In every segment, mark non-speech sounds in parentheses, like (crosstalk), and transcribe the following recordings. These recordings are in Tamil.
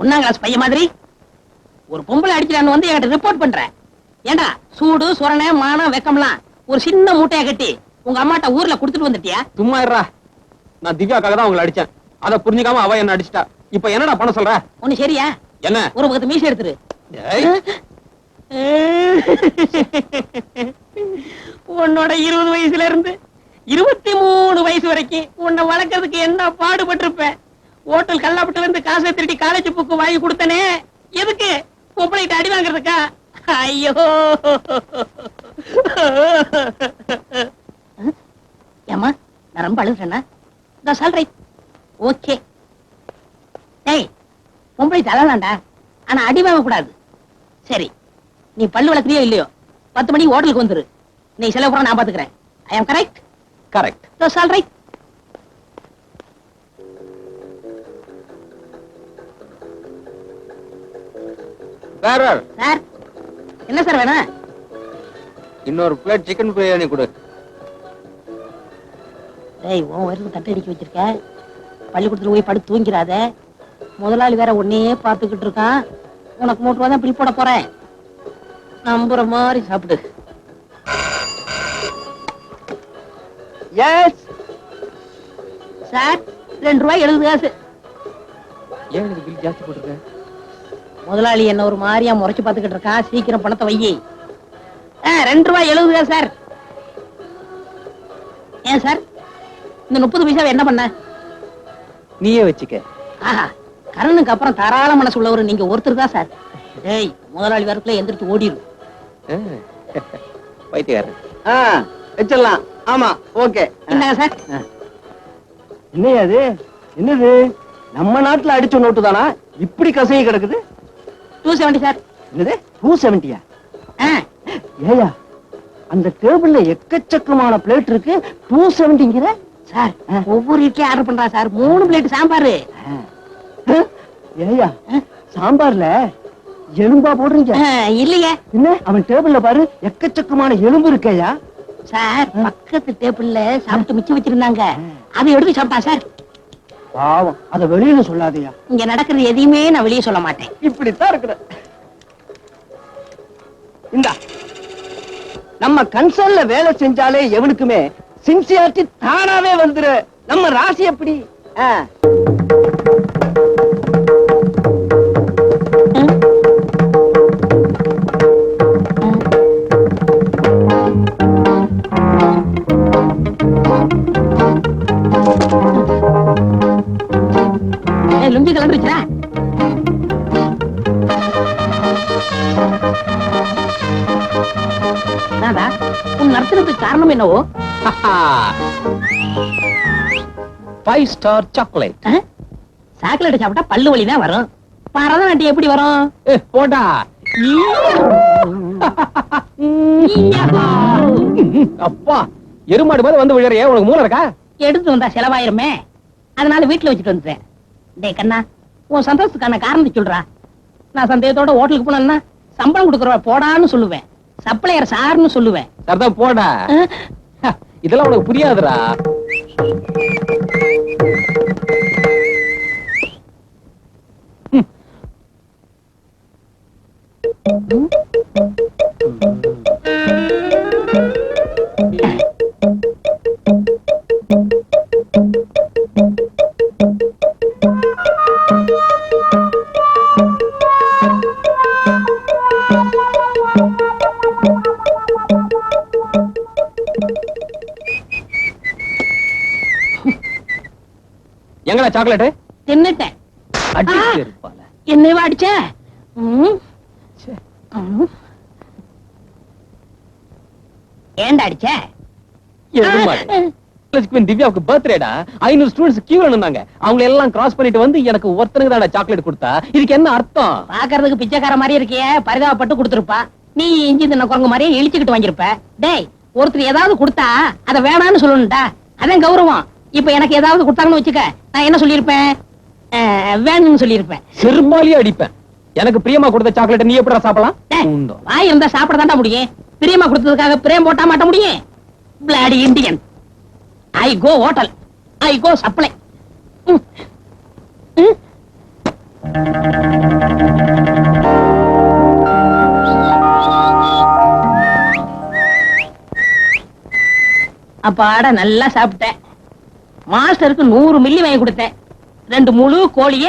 ஒன்னாம் கிளாஸ் பையன் மாதிரி? ஒரு பொம்பளை அடிக்கிறான்னு வந்து என்கிட்ட ரிப்போர்ட் பண்ற. ஏண்டா? சூடு சுரணை மானம் வெக்கம்லாம் ஒரு சின்ன மூட்டையை கட்டி உங்க அம்மாட்ட ஊர்ல குடுத்துட்டு வந்துட்டியா? சும்மா நான் திவ்யாக்காக தான் உங்களை அடிச்சேன். அதை புரிஞ்சுக்காம அவ என்ன அடிச்சிட்டா. இப்ப என்னடா பண்ண சொல்ற? ஒண்ணு சரியா? என்ன? ஒரு பக்கத்து மீசை எடுத்துரு. (laughs) உன்னோட இருபது வயசுல இருந்து இருபத்தி மூணு வயசு வரைக்கும் உன்னை வளர்க்கறதுக்கு என்ன பாடுபட்டிருப்ப? ஹோட்டல் கல்லாப்பட்டு வந்து காசை திருடி காலேஜ் புக்கு வாங்கி கொடுத்தனே. எதுக்கு? பொம்பளைகிட்ட அடி வாங்குறதுக்கா? ஐயோ. ஏமா நான் ரொம்ப அழுகுறேன்னா? நான் சொல்றேன் ஓகே டேய் பொம்பளை தள்ளலாம்டா ஆனா அடி வாங்க கூடாது. சரி நீ பல்லு வளர்க்குறியோ இல்லையோ? பத்து மணிக்கு ஹோட்டலுக்கு வந்துரு. நீ செலவு பூரா நான் பாத்துக்கிறேன். I am correct correct right வேற? சார் என்ன சார் வேணும்? இன்னொரு பிளேட் சிக்கன் பிரியாணி கொடு. டேய் உன் வயிறுல தட்டை அடிக்க வச்சிருக்க? பள்ளிக்கூடத்துல போய் படுத்து தூங்கிறாத முதலாளி வேற உன்னையே பார்த்துக்கிட்டு இருக்கான். உனக்கு மூட்டு தான் பில் போட போறேன். நம்புற மாதிரி சாப்பிடு. எஸ் சார் ரெண்டு ரூபாய் எழுபது காசு. ஏன் எனக்கு பில் ஜாஸ்தி போட்டுருக்க? முதலாளி என்ன ஒரு மாதிரியா முறைச்சு பார்த்துக்கிட்டு இருக்கான் சீக்கிரம் பணத்தை வையி ரெண்டு ரூபாய் எழுபது சார். ஏன் சார்? இந்த முப்பது பைசாவை என்ன பண்ண? நீயே வச்சுக்க. ஆஹா கரனுக்கு அப்புறம் தாராள மனசு உள்ளவர் நீங்க ஒருத்தர் தான் சார். டேய் முதலாளி வரக்குள்ள எந்திரிச்சு ஓடிடும் பைத்தியக்காரன். ஆ வச்சிடலாம். ஆமா ஓகே. என்னங்க சார்? என்னையா அது? என்னது? நம்ம நாட்டுல அடிச்ச நோட்டு தானா? இப்படி கசையை கிடக்குது? டூ செவன்டி சார் என்னது? டூ செவன்டியா ஏயா அந்த டேபிள்ல எக்கச்சக்கமான பிளேட் இருக்கு. டூ செவன்டிங்கிற சார் ஒவ்வொரு இட்லி ஆர்டர் பண்றா சார். மூணு பிளேட் சாம்பார். ஏயா சாம்பார்ல எலும்பா போடுறீங்க. இல்லையே. என்ன? அவன் டேபிள்ல பாரு எக்கச்சக்கமான எலும்பு இருக்கேயா சார் பக்கத்து டேபிள்ல சாப்பிட்டு மிச்சம் வச்சிருந்தாங்க. அதை எடுத்து சாப்பிட்டான் சார். பாவம். அத வெளியில சொல்லாதயா இங்க நடக்கிறது எதையுமே நான் வெளியே சொல்ல மாட்டேன். இப்படித்தான் இருக்கிற இந்தா. நம்ம கன்சர்ன்ல வேலை செஞ்சாலே எவனுக்குமே சின்சியாரிட்டி தானாவே வந்துரு நம்ம ராசி எப்படி? என்னவோ? ஃபைவ் ஸ்டார் சாக்லேட் சாக்லேட் சாப்பிட்டா பல்லு வலி தான் வரும். பரதநாட்டியம் எப்படி வரும்? போடா. அப்பா எருமாடு மாதிரி வந்து விழறிய உனக்கு மூளை இருக்கா? எடுத்து வந்தா செலவாயிருமே. அதனால வீட்டுல வச்சுட்டு வந்துட்டேன். டேய் கண்ணா உன் சந்தோஷத்துக்கான காரணத்தை சொல்றா. நான் சந்தேகத்தோட ஹோட்டலுக்கு போனேன்னா சம்பளம் கொடுக்குறவ போடான்னு சொல்லுவேன். சப்ளையர் சார்னு சொல்லுவேன். சரிதான் போடா. இதெல்லாம் உனக்கு புரியாதுடா. எங்கடா சாக்லேட் தின்னுட்டேன். என்னவா அடிச்ச. ஏன்டா அடிச்ச? திவ்யாவுக்கு பர்த்டேடா ஐநூறு ஸ்டூடெண்ட்ஸ் கியூல நின்னாங்க அவங்க எல்லாம் கிராஸ் பண்ணிட்டு வந்து எனக்கு ஒருத்தனுக்கு சாக்லேட் கொடுத்தா. இதுக்கு என்ன அர்த்தம்? பாக்குறதுக்கு பிச்சைக்கார மாதிரி இருக்கியே. பரிதாபப்பட்டு கொடுத்துருப்பா. நீ இஞ்சி தின்ன குரங்கு மாதிரியே இழிச்சுக்கிட்டு வாங்கியிருப்ப. டேய் ஒருத்தர் ஏதாவது கொடுத்தா அத வேணாம்னு சொல்லணும்டா. அதான் கௌரவம். இப்ப எனக்கு ஏதாவது கொடுத்தாங்கன்னு வச்சுக்க நான் என்ன சொல்லியிருப்பேன்? வேணும்னு சொல்லியிருப்பேன். செருமாலியே அடிப்பேன். எனக்கு பிரியமா கொடுத்த சாக்லேட் நீ எப்படிடா சாப்பிடலாம். வாய் இருந்தா சாப்பிட தாண்டா முடியும். பிரியமா கொடுத்ததுக்காக பிரேம் போட்டா மாட்ட முடியும். Bloody Indian I go hotel I go supply அப்பாட நல்லா சாப்பிட்டேன். மாஸ்டருக்கு நூறு மில்லி வாங்கி கொடுத்தேன். ரெண்டு முழு கோழிய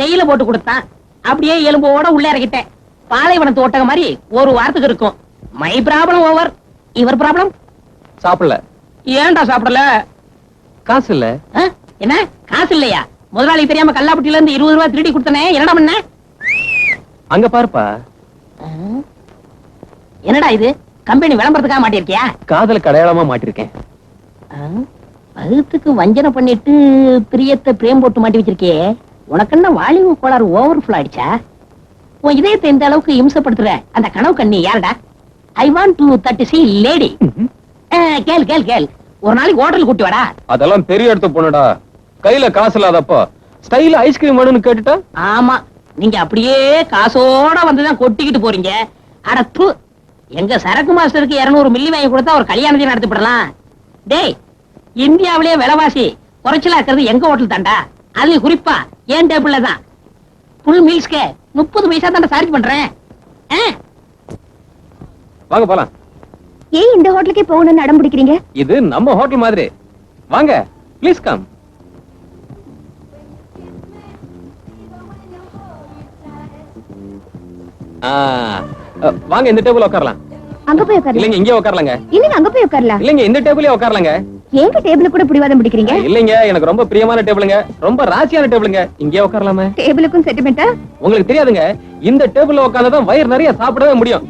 நெய்யில போட்டு கொடுத்தான். அப்படியே எலும்போட உள்ள இறக்கிட்டேன். பாலைவனத்து ஓட்டக மாதிரி ஒரு வாரத்துக்கு இருக்கும். மை ப்ராப்ளம் ஓவர் இவர் ப்ராப்ளம் சாப்பிடல. ஏன்டா சாப்பிடல? காசு இல்ல? என்ன? காசு இல்லையா? முதலாளி தெரியாம கல்லாப்பட்டியில இருந்து இருபது ரூபாய் திருடி கொடுத்தனே. என்னடா பண்ண? அங்க பாருப்பா? என்னடா இது? கம்பெனி விளம்பரத்துக்காக மாட்டிருக்கியா காதலுக்கு அடையாளமா மாட்டிருக்கேன். பகுத்துக்கு வஞ்சனை பண்ணிட்டு பிரியத்தை பிரேம் போட்டு மாட்டி வச்சிருக்கியே உனக்கு என்ன வாலிப கோளாறு ஓவர் ஃபுல் ஆயிடுச்சா? உன் இதயத்தை இந்த அளவுக்கு இம்சப்படுத்துற அந்த கனவு கண்ணி யாருடா? ஐ வாண்ட் டு தட்டு சி லேடி கேள் கேள் கேள். ஒரு நாளைக்கு ஹோட்டல் கூட்டி வாடா. அதெல்லாம் பெரிய இடத்து பொண்ணுடா கையில காசு இல்லாதப்போ ஸ்டைல ஐஸ்கிரீம் வேணும்னு கேட்டுட்டா? ஆமா நீங்க அப்படியே காசோட வந்துதான் கொட்டிக்கிட்டு போறீங்க. அடப்பு எங்க சரக்கு மாஸ்டருக்கு 200 மில்லி வாங்கி கொடுத்தா ஒரு கல்யாணத்தையும் நடத்திவிடலாம். டேய் இந்தியாவிலேயே விலைவாசி குறைச்சலா இருக்கிறது எங்க ஹோட்டல் தாண்டா? அது குறிப்பா ஏன் டேபிள்ல தான். ஃபுல் மீல்ஸ்க்கு முப்பது பைசா தாண்டா சார்ஜ் பண்றேன்? வாங்க போலாம். ஏன் இந்த ஹோட்டலுக்கே போகணும்னு அடம் பிடிக்கிறீங்க? இது நம்ம ஹோட்டல் மாதிரி. வாங்க ப்ளீஸ் கம் வாங்க இந்த டேபிள் உட்காரலாம். அங்க போய் உட்காரலாம் இல்லைங்க இங்கே உட்காரலாங்க. இல்லைங்க அங்க போய் உட்காரலாம். இல்லைங்க இந்த டேபிளே உட்காரலாங்க. ஏங்க டேபிள் கூட பிடிவாதம் பிடிக்கிறீங்க? இல்லைங்க எனக்கு ரொம்ப பிரியமான டேபிளுங்க ரொம்ப ராசியான டேபிளுங்க இங்கே உட்காரலாமே. டேபிளுக்கும் செட்டில்மெண்டா உங்களுக்கு தெரியாதுங்க இந்த டேபிள்ல உட்கார்ந்தாதான் வயிறு நிறைய சாப்பிடவே முடியும்.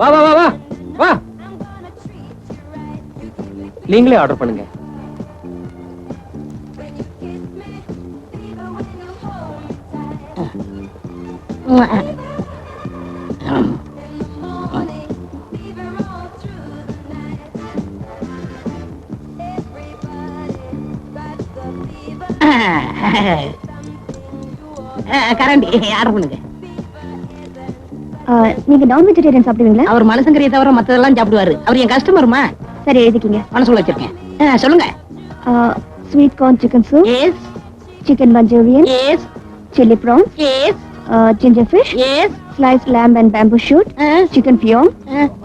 வா வா வா வா வா. நீங்களே ஆர்டர் பண்ணுங்க. ஆ, கரண்டி ஆர்டர் பண்ணுங்க. நீங்க நான் வெஜிடேரியன் சாப்பிடுவீங்களா? அவர் மனசங்கரியை தவிர மத்ததெல்லாம் சாப்பிடுவாரு. அவர் என் கஸ்டமர்மா சரி எழுதிக்கிங்க மனசுல வச்சிருக்கேன். சொல்லுங்க. Sweet corn chicken soup yes chicken Manchurian yes chilli prawns yes ginger fish எஸ் sliced lamb and bamboo shoot chicken fion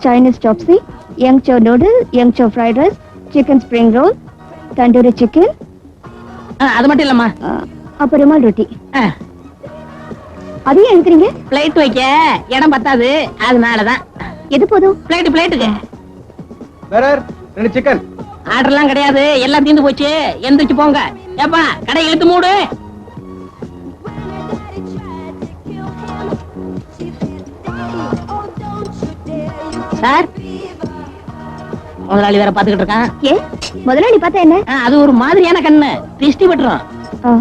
chinese chopsy young chow noodle young chow fried rice chicken spring roll tandoori chicken அது மட்டும் இல்லம்மா. அப்புறம் ருமால் ரொட்டி. அதையும் எழுதுறீங்க பிளேட் வைக்க இடம் பத்தாது. அதனாலதான் எது போதும்? பிளேட் பிளேட்டுக்கு ரெண்டு சிக்கன் ஆர்டர்லாம் கிடையாது. எல்லாம் தீந்து போச்சு. எந்திரிச்சு போங்க. ஏப்பா கடை இழுத்து மூடு. சார்? முதலாளி வேற பாத்துக்கிட்டு இருக்கான். ஏ? முதலாளி பார்த்தா என்ன? அது ஒரு மாதிரியான கண்ணு. திஷ்டி விட்டுரும் ஆ,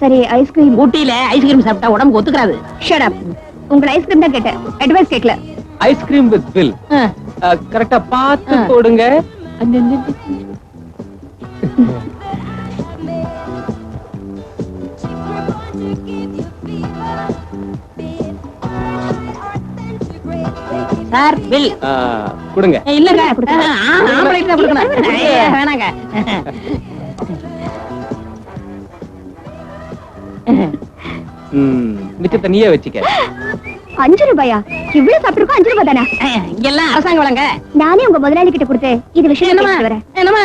சரி ஐஸ்கிரீம் ஊட்டியில ஐஸ்கிரீம் சாப்பிட்டா உடம்புக்கு ஒத்துக்கிறாது ஷட் அப் உங்களை ஐஸ்கிரீம் தான் கேட்டேன். அட்வைஸ் கேட்கல. ஐஸ்கிரீம் வித் பில் கரெக்டா பார்த்து ஆ. போடுங்க. சார் பில் ஆ, கொடுங்க. இல்லங்க ஆம்பளைக்கு தான் கொடுக்கணும். வேணாங்க. ம், மிச்சத்தை நீயே வச்சுக்க. அஞ்சு ரூபாயா? இவ்வளவு சாப்பிட்டுருக்கோம் அஞ்சு ரூபாய் தானா? இங்கெல்லாம் அரசாங்க வளங்க நானே உங்க முதலாளி கிட்ட கொடுத்து இது விஷயம் என்னமா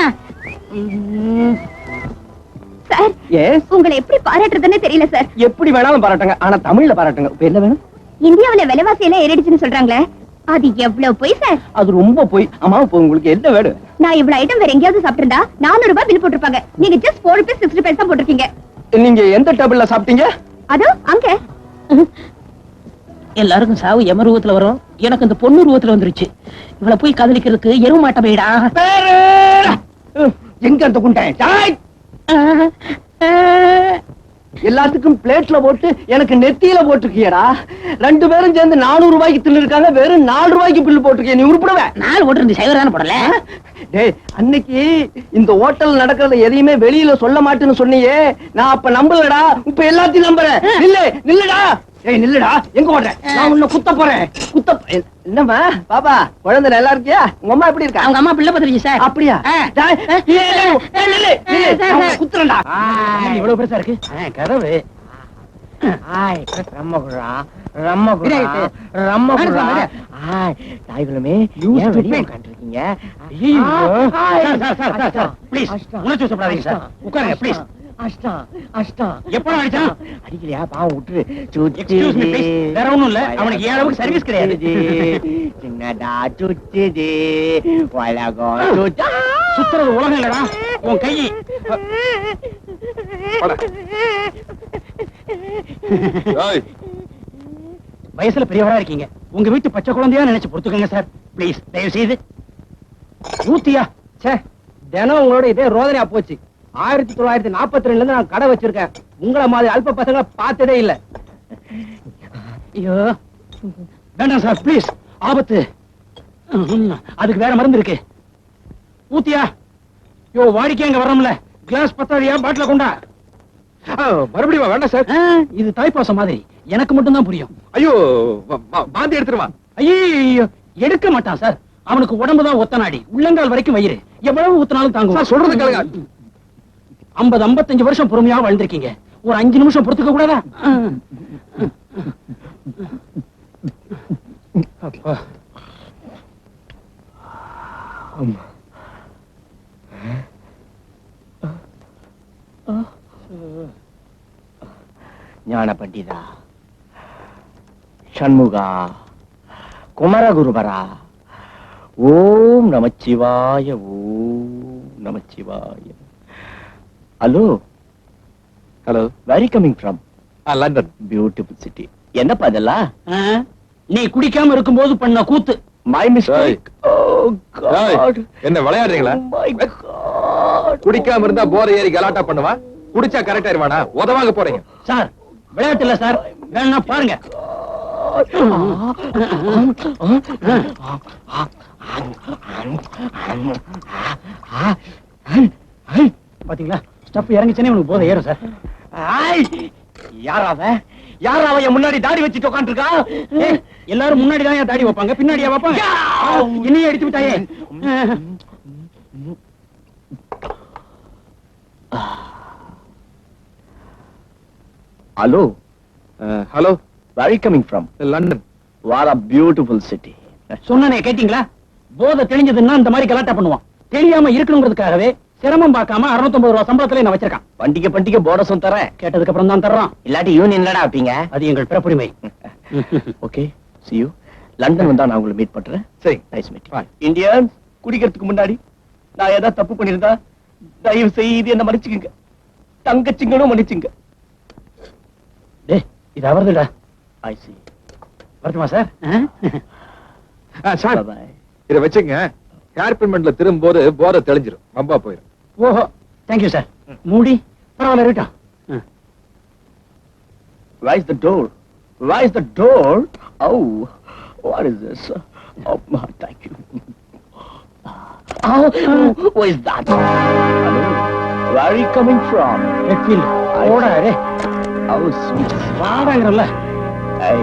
சார் எஸ் உங்களை எப்படி பாராட்டுறதுன்னு தெரியல சார். எப்படி வேணாலும் பாராட்டுங்க. ஆனா தமிழ்ல பாராட்டுங்க. இப்ப என்ன வேணும்? இந்தியாவுல விலைவாசி எல்லாம் ஏறிடுச்சுன்னு சொல்றாங்களே. அது எவ்வளவு போய் சார்? அது ரொம்ப போய். ஆமா இப்ப உங்களுக்கு என்ன வேணும்? நான் இவ்வளவு ஐட்டம் வேற எங்கேயாவது சாப்பிட்டிருந்தா நானூறு ரூபாய் பில் போட்டிருப்பாங்க. நீங்க just four rupees sixty paisa போட்டிருக்கீங்க. நீங்க எந்த டேபிள்ல சாப்பிட்டீங்க? அதோ அங்க. எல்லாருக்கும் சாவு எம ரூபத்துல வரும். எனக்கு இந்த பொண்ணு ரூபத்துல வந்துருச்சு. இவள போய் காதலிக்கிறதுக்கு எருவு மாட்ட போயிடா. எங்க அந்த குண்டாய் டாய்! எல்லாத்துக்கும் பிளேட்ல போட்டு எனக்கு நெத்தியில போட்டுருக்கியடா. ரெண்டு பேரும் சேர்ந்து நானூறு ரூபாய்க்கு தின்னு இருக்காங்க வெறும் நாலு ரூபாய்க்கு பில்லு போட்டிருக்கிய நீ உருப்பிடுவ. நாலு இருந்து சைவர் தானே போடல. டேய் அன்னைக்கு இந்த ஹோட்டல் நடக்கிறத எதையுமே வெளியில சொல்ல மாட்டேன்னு சொன்னியே. நான் அப்ப நம்பலடா இப்ப எல்லாத்தையும் நம்புறேன். நில்லு நில்லுடா. ஏய் நில்லுடா. எங்க ஓடுற? நான் உன்னை குத்த போறேன். குத்த என்னம்மா? பாபா குழந்தை நல்லா இருக்கியா? உங்க அம்மா எப்படி இருக்கா? அவங்க அம்மா பிள்ளை பத்திரிச்சு சார். அப்படியா. குத்துறேன்டா. இவ்வளவு பெருசா இருக்கு? கதவு. ஆய் ரம்மகுரா ரம்மகுரா ரம்மகுரா. ஆய் தாய்குலமே ஏன் வெளிய stupid. உட்கார்ந்திருக்கீங்க? ஐயோ. உணர்ச்சி சார். அஷ்டம். உட்காருங்க, please. அஷ்டம் அஷ்டம் எப்ப அடிச்சான்? அடிக்கலையா? பாவம் விட்டுரு. சுத்தி Excuse me, please. வேற ஒண்ணும் இல்ல. அவனுக்கு அளவுக்கு service கிடையாது. சின்னதா சுத்துது உலகம் சுத்து சுத்துறது உலகம் இல்லடா. உன் கை வயசுல பெரியவரா இருக்கீங்க. உங்க வீட்டு பச்சை குழந்தையா நினைச்சு பொறுத்துக்கங்க சார். ப்ளீஸ் தயவு செய்து ஊத்தியா ச்சே தினம் உங்களோட இதே ரோதனையா போச்சு. ஆயிரத்தி தொள்ளாயிரத்தி நாற்பத்தி ரெண்டுல இருந்து நான் கடை வச்சிருக்கேன். உங்கள மாதிரி அல்ப பசங்களை பார்த்ததே இல்ல. ஐயோ. வேண்டாம் சார் ப்ளீஸ் ஆபத்து. அதுக்கு வேற மருந்து இருக்கு. ஊத்தியா? யோ வாடிக்கை அங்க வர்றோம்ல. கிளாஸ் பத்தாதியா பாட்டில கொண்டா? மறுபடியும் வேண்டாம் சார். இது தாய்ப்பாசம் மாதிரி. எனக்கு மட்டும் தான் புரியும். ஐயோ வ- வ- வாந்தி எடுத்துருவா ஐயோ எடுக்க மாட்டான் சார். அவனுக்கு உடம்பு தான் ஒத்த நாடி உள்ளங்கால் வரைக்கும் வயிறு. எவ்வளவு ஊத்தினாலும் தாங்கும் சார், சொல்றது கேளுங்க. ஐம்பது ஐம்பத்தஞ்சு வருஷம் பொறுமையா வாழ்ந்திருக்கீங்க. ஒரு அஞ்சு நிமிஷம் பொறுத்துக்க கூடாதா? ஞான பண்டிதா ஷண்முகா குமரகுருபரா. ஓம் நமச்சிவாய ஓம் நமச்சிவாய. Hello hello very coming from London beautiful city என்னப்பா இதெல்லாம் நீ குடிக்காம இருக்கும்போது பண்ண கூத்து. மை மிஸ்டேக் காட் என்ன விளையாடுறீங்களா? காட் குடிக்காம இருந்தா போற ஏறி கலாட்டா பண்ணுவா? குடிச்சா கரெக்டா இருவானா உதவாங்க போறீங்க. சார் விளையாட்டு இல்ல சார் வேணா பாருங்க. பாத்தீங்களா? ஸ்டப் இறங்கிச்சனே உனக்கு போதை ஏறும் சார். ஐய் யாராவ? யாராவ என் முன்னாடி தாடி வச்சுட்டு உட்காந்துருக்கா எல்லாரும் முன்னாடி தான் தாடி வைப்பாங்க? பின்னாடியா வைப்பாங்க? என்னையே அடிச்சு விட்டாயே. Hello hello very coming from London what a beautiful city சொன்னனே கேட்டீங்களா? போதை தெளிஞ்சதுன்னா இந்த மாதிரி கலாட்டா பண்ணுவான். தெரியாம இருக்கணுங்கிறதுக்காகவே சிரமம் பார்க்காம 650 ரூபாய் சம்பளத்துல என்ன வச்சிருக்கான். பண்டிகை பண்டிகை போனஸும் தரேன். கேட்டதுக்கு அப்புறம் தான் தர்றான். இல்லாட்டி யூனியன்லடா வைப்பீங்க அது எங்கள் பிறப்புரிமை. (laughs) Okay see you. லண்டன் வந்தா நான் உங்களை மீட் பண்றேன். சரி. Nice meet. இந்தியன்ஸ் குடிக்கிறதுக்கு முன்னாடி நான் ஏதாவது தப்பு பண்ணிருந்தா தயவு செய்து என்ன மன்னிச்சுக்குங்க. தங்கச்சிங்களும் மன்னிச்சுங்க. டேய் இது அவர்துடா. ஐ சி வரட்டுமா சார்? ஆ, சார். இத வச்சுங்க ஹேர் பின்மெண்ட்ல திரும்பும்போது போதை தெளிஞ்சிரும். வம்பா போயிரும். ஓஹோ தேங்க்யூ சார் மூடி பரவாயில்ல இருக்கட்டும். Where is the door? Where is the door? Oh, what is this? Oh, thank you. Oh, who is that? Hello? Where are you coming from? ஓடா டேய் Oh, sweet. வாடாங்கிறல்ல Hey,